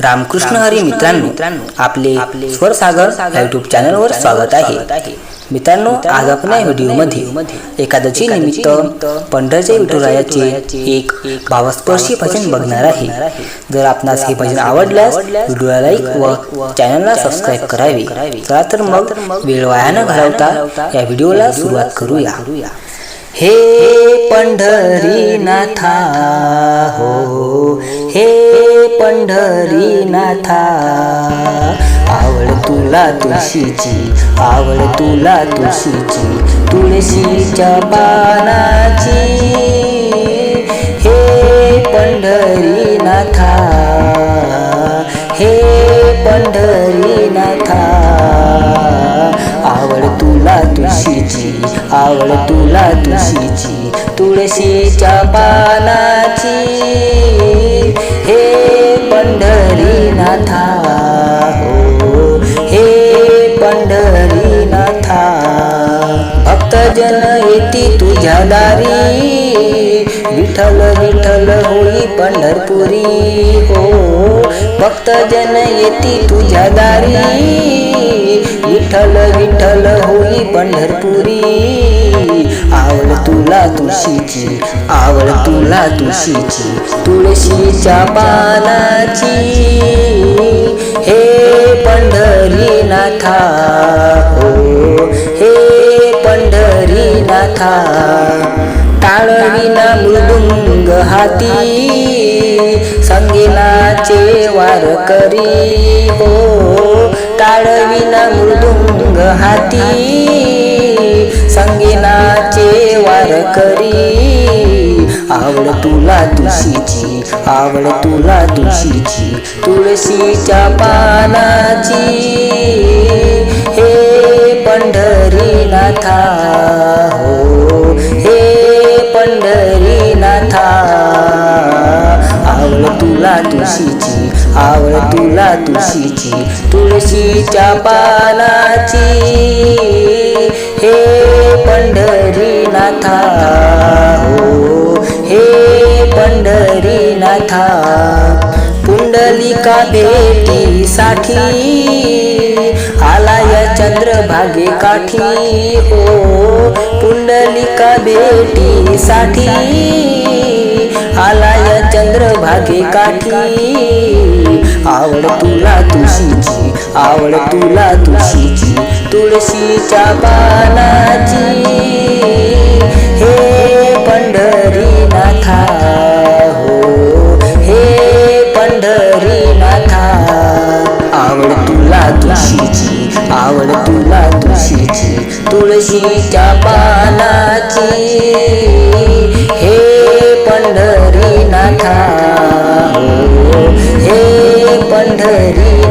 रामकृष्ण हरी मित्रांनो आपले स्वरसागर युट्यूब चॅनलवर स्वागत आहे. मित्रांनो आज आपण या व्हिडिओमध्ये एकादशी निमित्त पंढरच्या विठुरायाचे एक भावस्पर्शी भजन बघणार आहे. जर आपणास हे भजन आवडल्यास व्हिडिओला लाईक व चॅनलला सबस्क्राईब करावे. चला तर मग वेळ वाया न घालवता या व्हिडिओला सुरुवात करूया. हे पंढरीनाथा हो हे पंढरी नाथा आवड तुला तुळशीची आवड तुला तुळशीची तुळशीच्या पानाची. हे पंढरी नाथा हे पंढरी नाथा आवड तुला तुळशीची आवड तुला तुळशीची तुळशीच्या पानाची. दारी विठ्ठल विठ्ठल होई पंढरपुरी हो. भक्तजन येती तुझ्या दारी विठ्ठल विठ्ठल होई पंढरपुरी. आवड तुला तुळशीची आवड तुला तुळशीची तुळशीच्या पानाची. हे पंढरी नाथा हो. हे पंढरी नाथा टाळविना मृदुंग हाती. संगीनाचे वार करी. हो टाळविना मृदुंग हाती. संगीनाचे वार करी. आवड तुला तुळशीची आवड तुला तुळशीची तुळशीच्या पानाची. हे पंढरीनाथा. तुला तुळशीची आवड तुला तुळशीची तुळशीच्या पानाची. हे पंढरीनाथा हो हे पंढरीनाथा. पुंडलिका भेटीसाठी या चंद्रभागे काठी. हो पुंडलिका भेटीसाठी लागे काठी. आवड तुला तुळशीची आवड तुला तुळशीची तुळशीच्या पानाची. हे पंढरी नाथा हो. हे पंढरीनाथा. आवड तुला तुळशीची आवड तुला तुळशीची तुळशीच्या पानाची. पंढरी